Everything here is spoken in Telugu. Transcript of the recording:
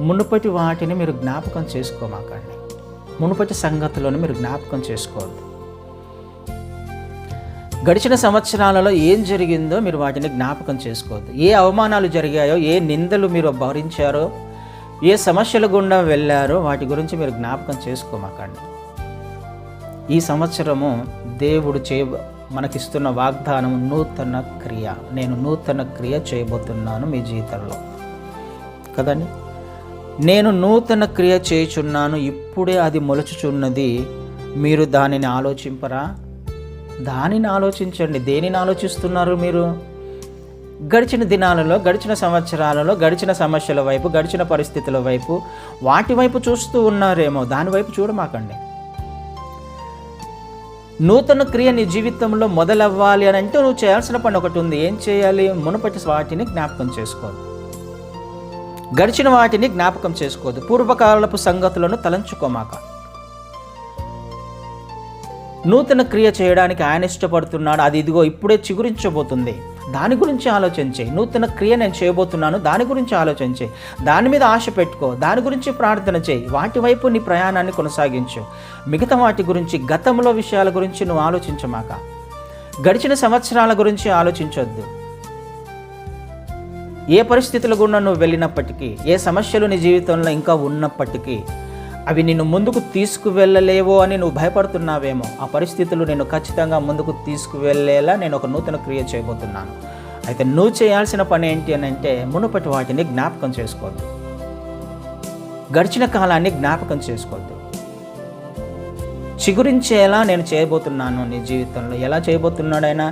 మునుపటి వాటిని మీరు జ్ఞాపకం చేసుకోమాకండి. మునుపటి సంగతులను మీరు జ్ఞాపకం చేసుకోవద్దు. గడిచిన సంవత్సరాలలో ఏం జరిగిందో మీరు వాటిని జ్ఞాపకం చేసుకోవద్దు. ఏ అవమానాలు జరిగాయో ఏ నిందలు మీరు భరించారో ఏ సమస్యల గుండా వెళ్ళారో వాటి గురించి మీరు జ్ఞాపకం చేసుకోమాకండి. ఈ సంవత్సరము దేవుడు చే మనకిస్తున్న వాగ్దానం నూతన క్రియ. నేను నూతన క్రియ చేయబోతున్నాను మీ జీవితంలో. కదండి? నేను నూతన క్రియ చేయుచున్నాను ఇప్పుడే అది మొలుచుచున్నది. మీరు దానిని ఆలోచింపరా? దానిని ఆలోచించండి. దేనిని ఆలోచిస్తున్నారు మీరు? గడిచిన దినాలలో గడిచిన సంవత్సరాలలో గడిచిన సమస్యల వైపు గడిచిన పరిస్థితుల వైపు వాటి వైపు చూస్తూ ఉన్నారేమో దానివైపు చూడమాకండి. నూతన క్రియ నీ జీవితంలో మొదలవ్వాలి అని అంటే నువ్వు చేయాల్సిన పని ఒకటి ఉంది. ఏం చేయాలి? మునుపటి వాటిని జ్ఞాపకం చేసుకోవాలి. గడిచిన వాటిని జ్ఞాపకం చేసుకోదు. పూర్వకాలపు సంగతులను తలంచుకోమాక. నూతన క్రియ చేయడానికి ఆయన ఇష్టపడుతున్నాడు. అది ఇదిగో ఇప్పుడే చిగురించబోతుంది. దాని గురించి ఆలోచించే. నూతన క్రియ నేను చేయబోతున్నాను. దాని గురించి ఆలోచించే. దాని మీద ఆశ పెట్టుకో. దాని గురించి ప్రార్థన చేయి. వాటి వైపు నీ ప్రయాణాన్ని కొనసాగించు. మిగతా వాటి గురించి గతంలో విషయాల గురించి నువ్వు ఆలోచించమాక. గడిచిన సంవత్సరాల గురించి ఆలోచించొద్దు. ఏ పరిస్థితుల గుండా నువ్వు వెళ్ళినప్పటికీ ఏ సమస్యలు నీ జీవితంలో ఇంకా ఉన్నప్పటికీ అవి నిన్ను ముందుకు తీసుకువెళ్ళలేవో అని నువ్వు భయపడుతున్నావేమో ఆ పరిస్థితులు నేను ఖచ్చితంగా ముందుకు తీసుకువెళ్ళేలా నేను ఒక నూతన క్రియ చేయబోతున్నాను. అయితే నువ్వు చేయాల్సిన పని ఏంటి అని అంటే మునుపటి వాటిని జ్ఞాపకం చేసుకోవద్దు. గడిచిన కాలాన్ని జ్ఞాపకం చేసుకోవద్దు. చిగురించేలా నేను చేయబోతున్నాను నీ జీవితంలో. ఎలా చేయబోతున్నాడైనా